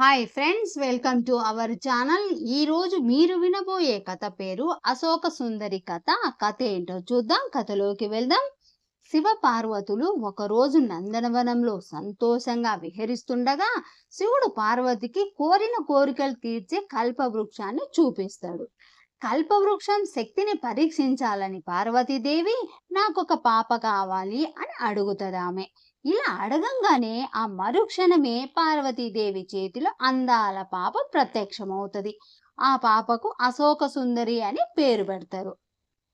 Hi friends welcome to our channel ఈ రోజు మీరు వినబోయే కథ పేరు అశోక సుందరి కథ. కథ ఏంటో చూద్దాం కథలోకి వెళ్దాం. శివ పార్వతులు ఒకరోజు నందనవనంలో సంతోషంగా విహరిస్తుండగా శివుడు పార్వతికి కోరిన కోరికలు తీర్చే కల్పవృక్షాన్ని చూపిస్తాడు. కల్పవృక్షం శక్తిని పరీక్షించాలని పార్వతీదేవి నాకొక పాప కావాలి అని అడుగుతదామె. ఇలా అడగంగానే ఆ మరుక్షణమే పార్వతీదేవి చేతిలో అందాల పాప ప్రత్యక్షమవుతుంది. ఆ పాపకు అశోక సుందరి అని పేరు పెడతారు.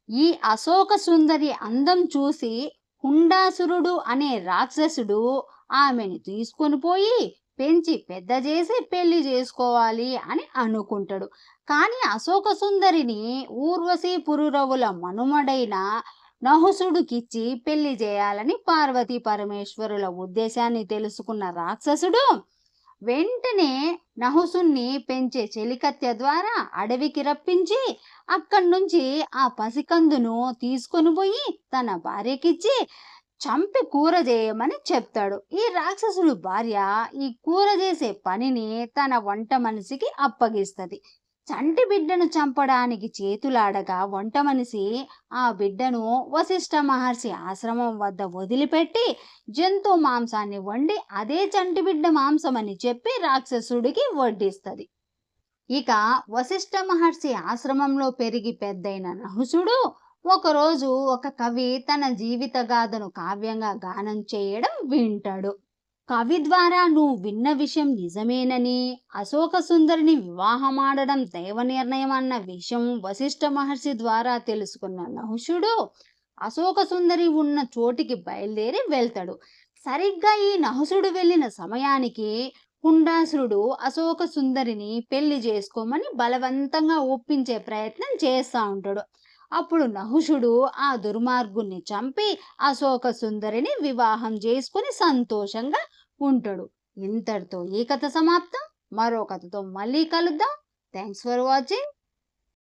ఈ అశోక సుందరి అందం చూసి హుండాసురుడు అనే రాక్షసుడు ఆమెను తీసుకొని పోయి పెంచి పెద్ద చేసి పెళ్ళి చేసుకోవాలి అని అనుకుంటాడు. కానీ అశోక సుందరిని ఊర్వశి పురురవుల మనుమడైన నహుసుడికిచ్చి పెళ్ళి చేయాలని పార్వతీ పరమేశ్వరుల ఉద్దేశాన్ని తెలుసుకున్న రాక్షసుడు వెంటనే నహుసుణ్ణి పెంచే చెలికత్తె ద్వారా అడవికి రప్పించి అక్కడి నుంచి ఆ పసికందును తీసుకొని పోయి తన భార్యకిచ్చి చంపి కూర చేయమని చెప్తాడు. ఈ రాక్షసుడు భార్య ఈ కూర చేసే పనిని తన వంట మనిషికి అప్పగిస్తుంది. చంటి బిడ్డను చంపడానికి చేతులాడగా వంట మనిషి ఆ బిడ్డను వశిష్ఠ మహర్షి ఆశ్రమం వద్ద వదిలిపెట్టి జంతు మాంసాన్ని వండి అదే చంటి బిడ్డ మాంసం అని చెప్పి రాక్షసుడికి వడ్డిస్తుంది. ఇక వశిష్ఠ మహర్షి ఆశ్రమంలో పెరిగి పెద్దయిన నహుసుడు ఒకరోజు ఒక కవి తన జీవిత గాథను కావ్యంగా గానం చేయడం వింటాడు. కవి ద్వారా నువ్వు విన్న విషయం నిజమేనని అశోక సుందరిని వివాహమాడడం దైవ నిర్ణయం అన్న విషయం వశిష్ఠ మహర్షి ద్వారా తెలుసుకున్న నహుషుడు అశోక సుందరి ఉన్న చోటికి బయలుదేరి వెళ్తాడు. సరిగ్గా ఈ నహుసుడు వెళ్ళిన సమయానికి హుండాసురుడు అశోక సుందరిని పెళ్ళి చేసుకోమని బలవంతంగా ఒప్పించే ప్రయత్నం చేస్తూ ఉంటాడు. అప్పుడు నహుషుడు ఆ దుర్మార్గుణ్ణి చంపి అశోక సుందరిని వివాహం చేసుకుని సంతోషంగా ఉంటాడు. ఇంతటితో ఈ కథ సమాప్తం. మరో కథతో మళ్ళీ కలుద్దాం. Thanks for watching